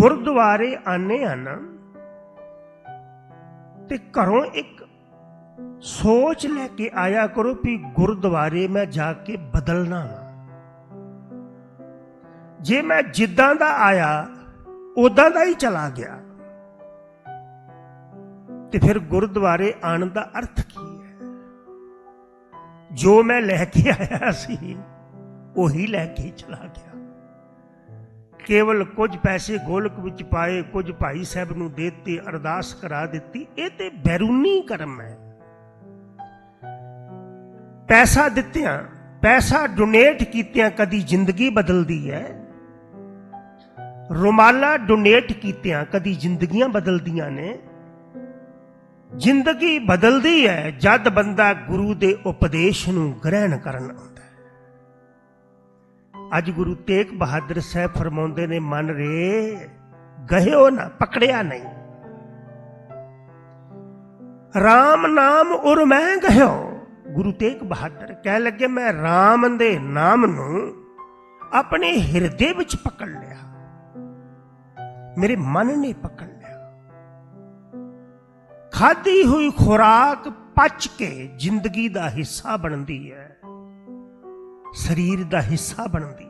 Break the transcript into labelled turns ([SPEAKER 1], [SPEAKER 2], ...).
[SPEAKER 1] ਗੁਰਦੁਆਰੇ ਆਨੇ ਹਨ ਤੇ ਘਰੋਂ ਇੱਕ ਸੋਚ ਲੈ ਕੇ ਆਇਆ ਕਰੋ ਵੀ ਗੁਰਦੁਆਰੇ ਮੈਂ ਜਾ ਕੇ ਬਦਲਣਾ ਜੇ ਮੈਂ ਜਿੱਦਾਂ ਦਾ ਆਇਆ ਉਦਾਂ ਦਾ ਹੀ ਚਲਾ ਗਿਆ। ਤੇ ਫਿਰ ਗੁਰਦੁਆਰੇ ਆਉਣ ਦਾ ਅਰਥ ਕੀ ਹੈ? ਜੋ ਮੈਂ ਲੈ ਕੇ ਆਇਆ ਸੀ, ਉਹੀ ਲੈ ਕੇ ਚਲਾ ਗਿਆ। ਕੇਵਲ ਕੁਝ ਪੈਸੇ ਗੋਲਕ ਵਿੱਚ ਪਾਏ, ਕੁਝ ਭਾਈ ਸਾਹਿਬ ਨੂੰ ਦਿੱਤੇ, ਅਰਦਾਸ ਕਰਾ ਦਿੱਤੀ। ਇਹ ਤੇ ਬੈਰੂਨੀ ਕਰਮ ਹੈ। ਪੈਸਾ ਦਿੱਤਿਆਂ, ਪੈਸਾ ਡੋਨੇਟ ਕੀਤਿਆਂ ਕਦੀ ਜ਼ਿੰਦਗੀ ਬਦਲਦੀ ਹੈ। ਰੁਮਾਲਾ ਡੋਨੇਟ ਕੀਤਿਆਂ ਕਦੀ ਜ਼ਿੰਦਗੀਆਂ ਬਦਲਦੀਆਂ ਨੇ। ਜ਼ਿੰਦਗੀ ਬਦਲਦੀ ਹੈ ਜਦ ਬੰਦਾ ਗੁਰੂ ਦੇ ਉਪਦੇਸ਼ ਨੂੰ ਗ੍ਰਹਿਣ ਕਰਨ ਅੱਜ ਗੁਰੂ ਤੇਗ ਬਹਾਦਰ ਸਾਹਿਬ ਫਰਮਾਉਂਦੇ ਨੇ, ਮਨ ਰੇ, ਗਹਿਓ ਨਾ ਪਕੜਿਆ ਨਹੀਂ। RAM ਨਾਮ ਉਰ ਮੈਂ ਗਹਿਓ। ਗੁਰੂ ਤੇਗ ਬਹਾਦਰ ਕਹਿ ਲੱਗੇ, ਮੈਂ RAM ਦੇ ਨਾਮ ਨੂੰ ਆਪਣੇ ਹਿਰਦੇ ਵਿੱਚ ਪਕੜ ਲਿਆ। ਮੇਰੇ ਮਨ ਨੇ ਪਕੜ ਲਿਆ। ਖਾਦੀ ਹੋਈ ਖੁਰਾਕ ਪਚ ਕੇ ਜ਼ਿੰਦਗੀ ਦਾ ਹਿੱਸਾ ਬਣਦੀ ਹੈ। ਸਰੀਰ ਦਾ ਹਿੱਸਾ ਬਣਦੀ।